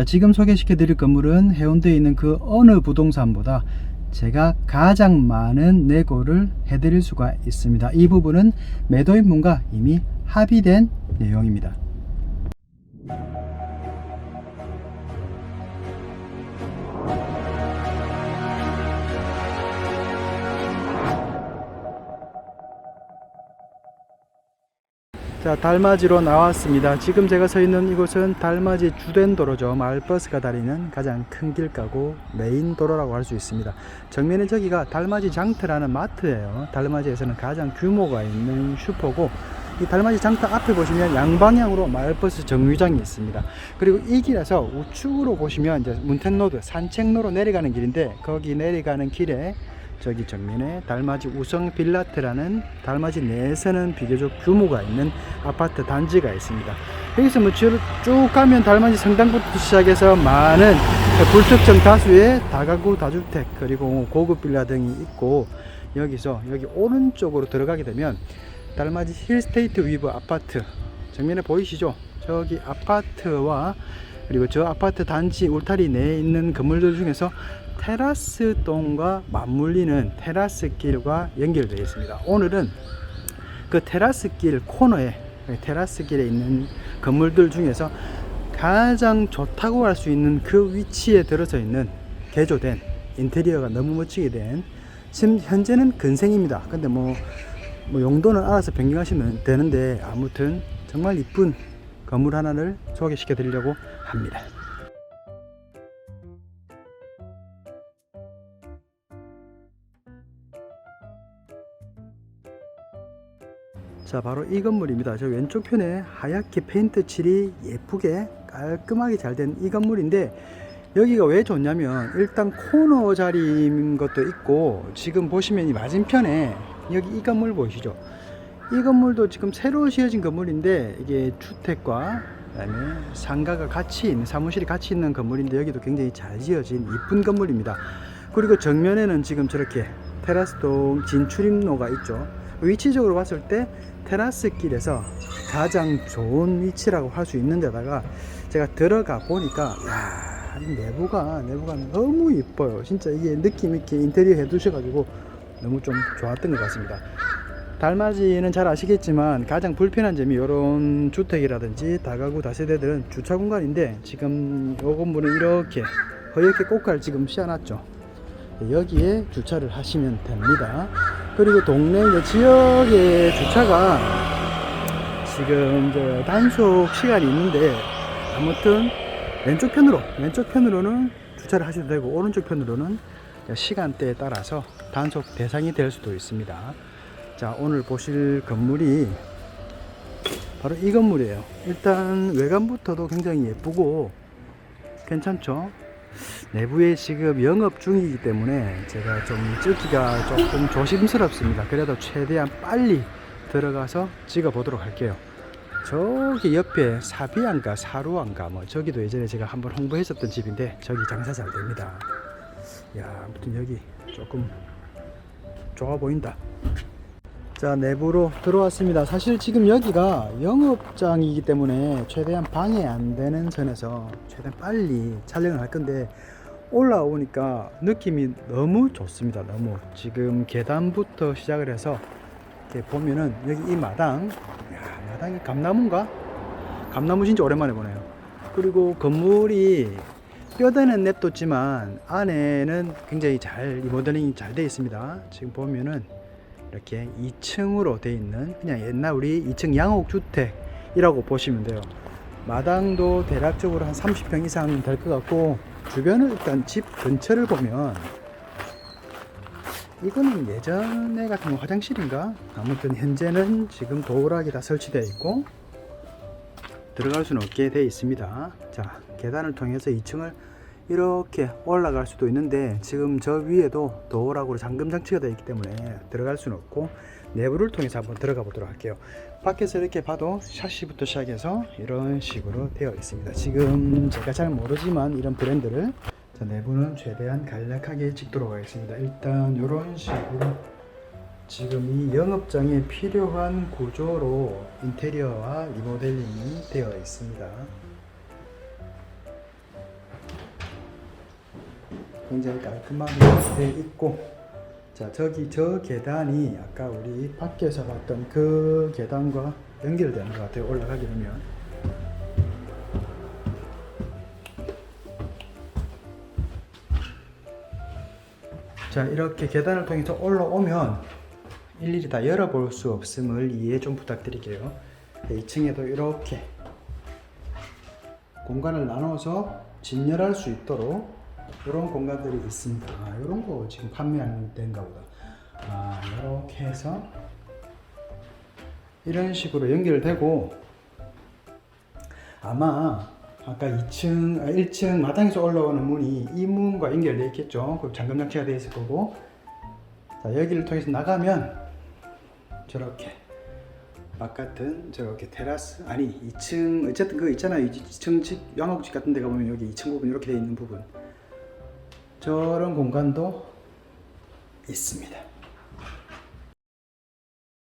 자, 지금 소개시켜 드릴 건물은 해운대에 있는 그 어느 부동산보다 제가 가장 많은 내고를 해드릴 수가 있습니다. 이 부분은 매도인분과 이미 합의된 내용입니다. 자, 달맞이로 나왔습니다. 지금 제가 서 있는 이곳은 달맞이 주된 도로죠. 마을버스가 다니는 가장 큰 길가고 메인 도로라고 할 수 있습니다. 정면에 저기가 달맞이 장터라는 마트예요. 달맞이에서는 가장 규모가 있는 슈퍼고 이 달맞이 장터 앞에 보시면 양방향으로 마을버스 정류장이 있습니다. 그리고 이 길에서 우측으로 보시면 이제 문텐로드 산책로로 내려가는 길인데 거기 내려가는 길에 저기 정면에 달맞이 우성 빌라트라는 달맞이 내에서는 비교적 규모가 있는 아파트 단지가 있습니다. 여기서 뭐 쭉 가면 달맞이 성당부터 시작해서 많은 불특정 다수의 다가구 다주택 그리고 고급 빌라 등이 있고 여기서 여기 오른쪽으로 들어가게 되면 달맞이 힐스테이트 위브 아파트 정면에 보이시죠? 저기 아파트와 그리고 저 아파트 단지 울타리 내에 있는 건물들 중에서 테라스 동과 맞물리는 테라스 길과 연결되어 있습니다. 오늘은 그 테라스 길 코너에 테라스 길에 있는 건물들 중에서 가장 좋다고 할 수 있는 그 위치에 들어서 있는 개조된 인테리어가 너무 멋지게 된 지금 현재는 근생입니다. 근데 뭐, 뭐 용도는 알아서 변경하시면 되는데 아무튼 정말 이쁜 건물 하나를 소개시켜 드리려고 합니다. 자 바로 이 건물입니다 저 왼쪽 편에 하얗게 페인트 칠이 예쁘게 깔끔하게 잘 된 이 건물인데 여기가 왜 좋냐면 일단 코너 자리인 것도 있고 지금 보시면 이 맞은편에 여기 이 건물 보이시죠 이 건물도 지금 새로 지어진 건물인데 이게 주택과 그다음에 상가가 같이 있는 사무실이 같이 있는 건물인데 여기도 굉장히 잘 지어진 이쁜 건물입니다 그리고 정면에는 지금 저렇게 테라스동 진출입로가 있죠 위치적으로 봤을 때 테라스 길에서 가장 좋은 위치라고 할 수 있는 데다가 제가 들어가 보니까 야, 이 내부가 내부가 너무 이뻐요. 진짜 이게 느낌 있게 인테리어 해 두셔 가지고 너무 좀 좋았던 것 같습니다. 달맞이는 잘 아시겠지만 가장 불편한 점이 이런 주택이라든지 다가구 다세대들은 주차 공간인데 지금 요 건물은 이렇게 허옇게 꽃갈 지금 씌워놨죠. 여기에 주차를 하시면 됩니다. 그리고 동네 지역의 주차가 지금 이제 단속 시간이 있는데 아무튼 왼쪽 편으로 왼쪽 편으로는 주차를 하셔도 되고 오른쪽 편으로는 시간대에 따라서 단속 대상이 될 수도 있습니다. 자 오늘 보실 건물이 바로 이 건물이에요. 일단 외관부터도 굉장히 예쁘고 괜찮죠? 내부에 지금 영업 중이기 때문에 제가 좀 찍기가 조금 조심스럽습니다. 그래도 최대한 빨리 들어가서 찍어 보도록 할게요. 저기 옆에 사비안가 사루안가 뭐 저기도 예전에 제가 한번 홍보했었던 집인데 저기 장사 잘 됩니다. 야 아무튼 여기 조금 좋아 보인다. 자 내부로 들어왔습니다. 사실 지금 여기가 영업장이기 때문에 최대한 방해 안 되는 선에서 최대한 빨리 촬영을 할 건데 올라오니까 느낌이 너무 좋습니다. 너무 지금 계단부터 시작을 해서 이렇게 보면은 여기 이 마당, 야, 마당이 감나무인가? 감나무 진짜 오랜만에 보네요. 그리고 건물이 뼈대는 냅뒀지만 안에는 굉장히 잘 리모델링이 잘 되어 있습니다. 지금 보면은 이렇게 2층으로 되어 있는 그냥 옛날 우리 2층 양옥 주택이라고 보시면 돼요. 마당도 대략적으로 한 30평 이상 될 것 같고 주변을 일단 집 근처를 보면 이거는 예전에 같은 화장실인가? 아무튼 현재는 지금 도어락이 다 설치되어 있고 들어갈 수는 없게 되어 있습니다. 자 계단을 통해서 2층을 이렇게 올라갈 수도 있는데 지금 저 위에도 도어락으로 잠금 장치가 되어 있기 때문에 들어갈 수는 없고 내부를 통해서 한번 들어가 보도록 할게요. 밖에서 이렇게 봐도 샤시부터 시작해서 이런 식으로 되어 있습니다. 지금 제가 잘 모르지만 이런 브랜드를 자, 내부는 최대한 간략하게 찍도록 하겠습니다. 일단 이런 식으로 지금 이 영업장에 필요한 구조로 인테리어와 리모델링이 되어 있습니다. 굉장히 깔끔하게 돼 있고 자 저기 저 계단이 아까 우리 밖에서 봤던 그 계단과 연결되는 것 같아요 올라가게 되면. 자 이렇게 계단을 통해서 올라오면 일일이 다 열어볼 수 없음을 이해 좀 부탁드릴게요. 2층에도 이렇게 공간을 나눠서 진열할 수 있도록 이런 공간들이 있습니다. 아, 이런 거 지금 판매하는 데인가 보다. 아, 이렇게 해서 이런 식으로 연결되고 아마 아까 2층, 아, 1층 마당에서 올라오는 문이 이 문과 연결되어 있겠죠. 그 잠금 장치가 되어 있을 거고 자, 여기를 통해서 나가면 저렇게 바깥은 저렇게 테라스 아니 2층 어쨌든 그 있잖아요 2층 집 양옥집 같은 데 가 보면 여기 2층 부분 이렇게 돼 있는 부분 저런 공간도 있습니다